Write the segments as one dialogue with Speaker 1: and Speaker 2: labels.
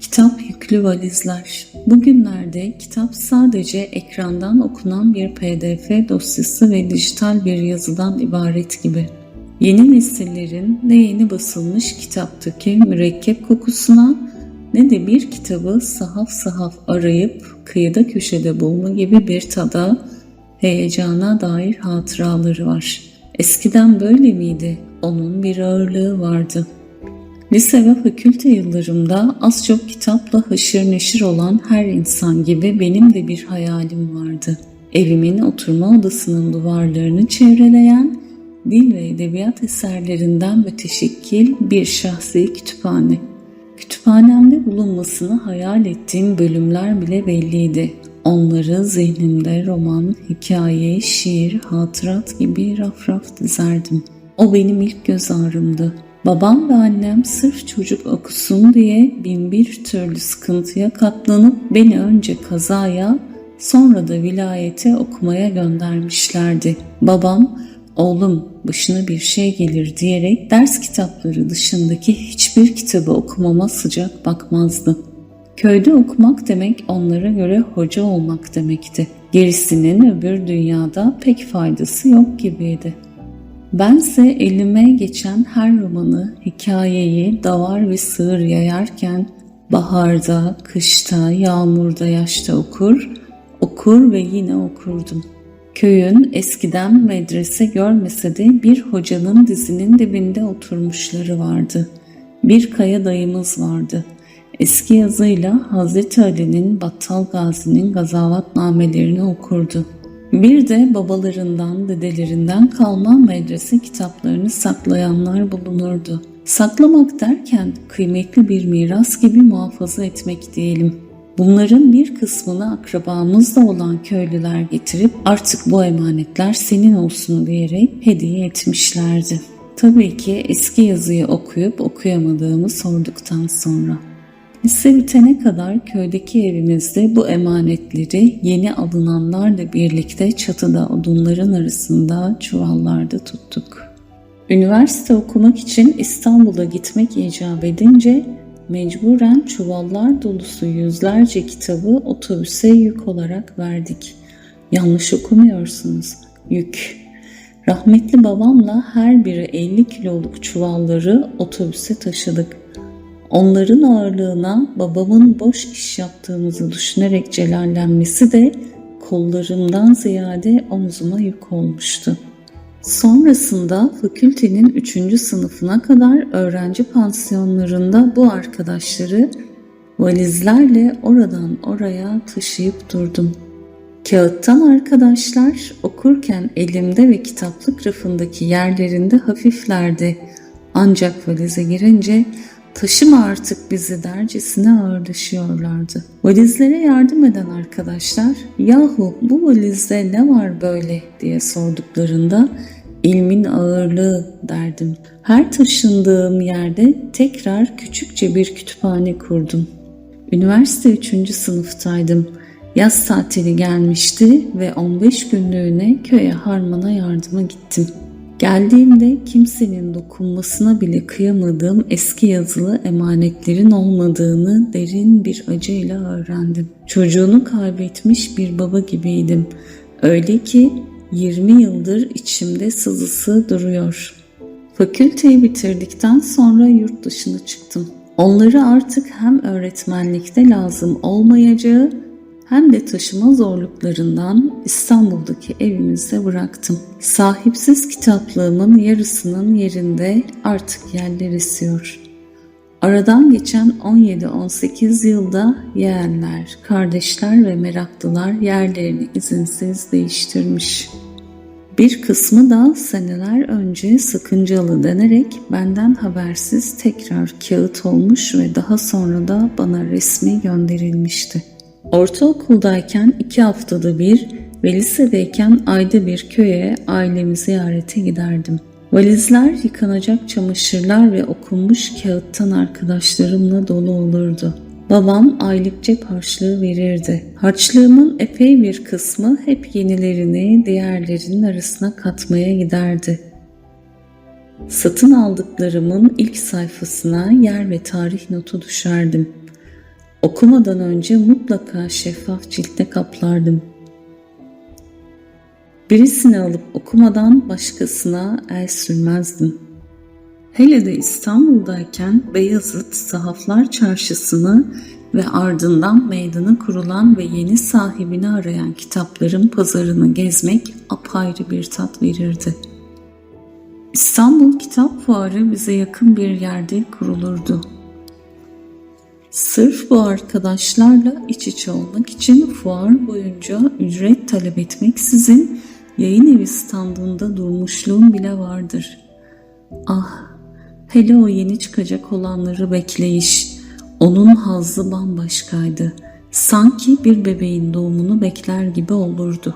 Speaker 1: Kitap yüklü valizler. Bugünlerde kitap sadece ekrandan okunan bir pdf dosyası ve dijital bir yazıdan ibaret gibi. Yeni nesillerin ne yeni basılmış kitaptaki mürekkep kokusuna ne de bir kitabı sahaf sahaf arayıp kıyıda köşede bulma gibi bir tada heyecana dair hatıraları var. Eskiden böyle miydi? Onun bir ağırlığı vardı.'' Lise ve fakülte yıllarımda az çok kitapla haşır neşir olan her insan gibi benim de bir hayalim vardı. Evimin oturma odasının duvarlarını çevreleyen dil ve edebiyat eserlerinden müteşekkil bir şahsi kütüphane. Kütüphanemde bulunmasını hayal ettiğim bölümler bile belliydi. Onları zihnimde roman, hikaye, şiir, hatırat gibi raf raf dizerdim. O benim ilk göz ağrımdı. Babam ve annem sırf çocuk okusun diye bin bir türlü sıkıntıya katlanıp beni önce kazaya sonra da vilayete okumaya göndermişlerdi. Babam oğlum başına bir şey gelir diyerek ders kitapları dışındaki hiçbir kitabı okumama sıcak bakmazdı. Köyde okumak demek onlara göre hoca olmak demekti. Gerisinin öbür dünyada pek faydası yok gibiydi.'' Bense elime geçen her romanı, hikayeyi davar ve sığır yayarken baharda, kışta, yağmurda, yaşta okur, okur ve yine okurdum. Köyün eskiden medrese görmese de bir hocanın dizinin dibinde oturmuşları vardı. Bir kaya dayımız vardı. Eski yazıyla Hazreti Ali'nin Battal Gazi'nin gazavatnamelerini okurdu.'' Bir de babalarından, dedelerinden kalma medrese kitaplarını saklayanlar bulunurdu. Saklamak derken kıymetli bir miras gibi muhafaza etmek diyelim. Bunların bir kısmını akrabamızda olan köylüler getirip artık bu emanetler senin olsun diyerek hediye etmişlerdi. Tabii ki eski yazıyı okuyup okuyamadığımı sorduktan sonra. Lise bitene kadar köydeki evimizde bu emanetleri yeni alınanlarla birlikte çatıda odunların arasında çuvallarda tuttuk. Üniversite okumak için İstanbul'a gitmek icap edince mecburen çuvallar dolusu yüzlerce kitabı otobüse yük olarak verdik. Yanlış okumuyorsunuz. Yük. Rahmetli babamla her biri 50 kiloluk çuvalları otobüse taşıdık. Onların ağırlığına babamın boş iş yaptığımızı düşünerek celallenmesi de kollarımdan ziyade omzuma yük olmuştu. Sonrasında fakültenin 3. sınıfına kadar öğrenci pansiyonlarında bu arkadaşları valizlerle oradan oraya taşıyıp durdum. Kağıttan arkadaşlar okurken elimde ve kitaplık rafındaki yerlerinde hafiflerdi. Ancak valize girince taşıma artık bizi dercesine ağırlaşıyorlardı. Valizlere yardım eden arkadaşlar yahu bu valizde ne var böyle diye sorduklarında ilmin ağırlığı derdim. Her taşındığım yerde tekrar küçükçe bir kütüphane kurdum. Üniversite 3. sınıftaydım. Yaz tatili gelmişti ve 15 günlüğüne köye harmana yardıma gittim. Geldiğimde kimsenin dokunmasına bile kıyamadığım eski yazılı emanetlerin olmadığını derin bir acıyla öğrendim. Çocuğunu kaybetmiş bir baba gibiydim. Öyle ki 20 yıldır içimde sızısı duruyor. Fakülteyi bitirdikten sonra yurt dışına çıktım. Onları artık hem öğretmenlikte lazım olmayacağı hem de taşıma zorluklarından İstanbul'daki evimizde bıraktım. Sahipsiz kitaplığımın yarısının yerinde artık yerler esiyor. Aradan geçen 17-18 yılda yeğenler, kardeşler ve meraklılar yerlerini izinsiz değiştirmiş. Bir kısmı da seneler önce sakıncalı denerek benden habersiz tekrar kağıt olmuş ve daha sonra da bana resmi gönderilmişti. Ortaokuldayken iki haftada bir ve lisedeyken ayda bir köye ailemi ziyarete giderdim. Valizler, yıkanacak çamaşırlar ve okunmuş kağıttan arkadaşlarımla dolu olurdu. Babam aylık cep harçlığı verirdi. Harçlığımın epey bir kısmı hep yenilerini diğerlerinin arasına katmaya giderdi. Satın aldıklarımın ilk sayfasına yer ve tarih notu düşerdim. Okumadan önce mutlaka şeffaf ciltte kaplardım. Birisini alıp okumadan başkasına el sürmezdim. Hele de İstanbul'dayken Beyazıt Sahaflar Çarşısı'nı ve ardından meydanı kurulan ve yeni sahibini arayan kitapların pazarını gezmek apayrı bir tat verirdi. İstanbul Kitap Fuarı bize yakın bir yerde kurulurdu. Sırf bu arkadaşlarla iç içe olmak için fuar boyunca ücret talep etmeksizin yayın evi standında durmuşluğum bile vardır. Ah, hele o yeni çıkacak olanları bekleyiş, onun hazzı bambaşkaydı. Sanki bir bebeğin doğumunu bekler gibi olurdu.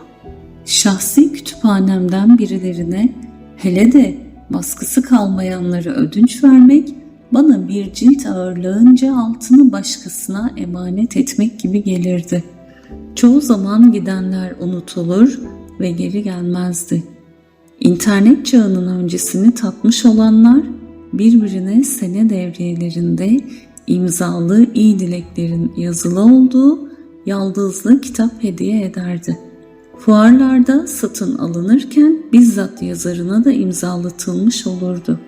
Speaker 1: Şahsi kütüphanemden birilerine hele de baskısı kalmayanları ödünç vermek bana bir cilt ağırlığınca altını başkasına emanet etmek gibi gelirdi. Çoğu zaman gidenler unutulur ve geri gelmezdi. İnternet çağının öncesini tatmış olanlar birbirine sene devriyelerinde imzalı iyi dileklerin yazılı olduğu yaldızlı kitap hediye ederdi. Fuarlarda satın alınırken bizzat yazarına da imzalatılmış olurdu.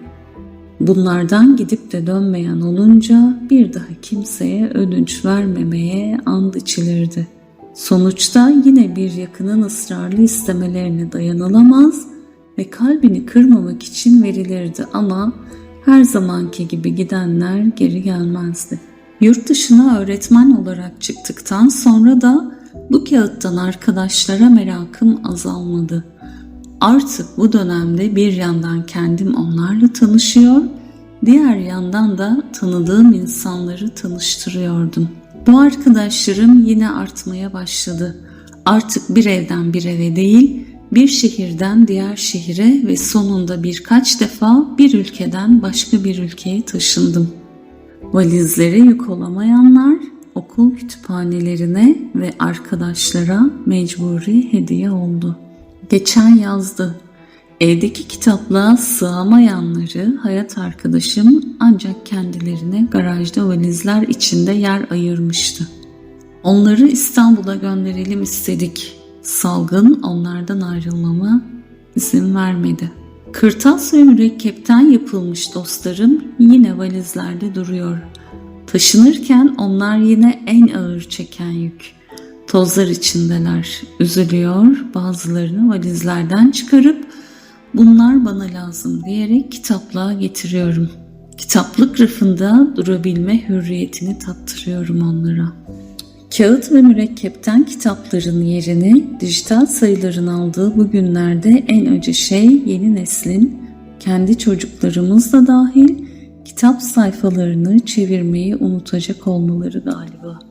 Speaker 1: Bunlardan gidip de dönmeyen olunca bir daha kimseye ödünç vermemeye and içilirdi. Sonuçta yine bir yakının ısrarlı istemelerine dayanılamaz ve kalbini kırmamak için verilirdi ama her zamanki gibi gidenler geri gelmezdi. Yurt dışına öğretmen olarak çıktıktan sonra da bu kağıttan arkadaşlara merakım azalmadı. Artık bu dönemde bir yandan kendim onlarla tanışıyor, diğer yandan da tanıdığım insanları tanıştırıyordum. Bu arkadaşlarım yine artmaya başladı. Artık bir evden bir eve değil, bir şehirden diğer şehire ve sonunda birkaç defa bir ülkeden başka bir ülkeye taşındım. Valizlere yük olamayanlar okul kütüphanelerine ve arkadaşlara mecburi hediye oldu. Geçen yazdı. Evdeki kitaplığa sığamayanları hayat arkadaşım ancak kendilerine garajda valizler içinde yer ayırmıştı. Onları İstanbul'a gönderelim istedik. Salgın onlardan ayrılmama izin vermedi. Kırtas ve mürekkepten yapılmış dostlarım yine valizlerde duruyor. Taşınırken onlar yine en ağır çeken yük. Tozlar içindeler. Üzülüyor, bazılarını valizlerden çıkarıp bunlar bana lazım diyerek kitaplığa getiriyorum. Kitaplık rafında durabilme hürriyetini tattırıyorum onlara. Kağıt ve mürekkepten kitapların yerini dijital sayıların aldığı bu günlerde en önce şey yeni neslin kendi çocuklarımız da dahil kitap sayfalarını çevirmeyi unutacak olmaları galiba.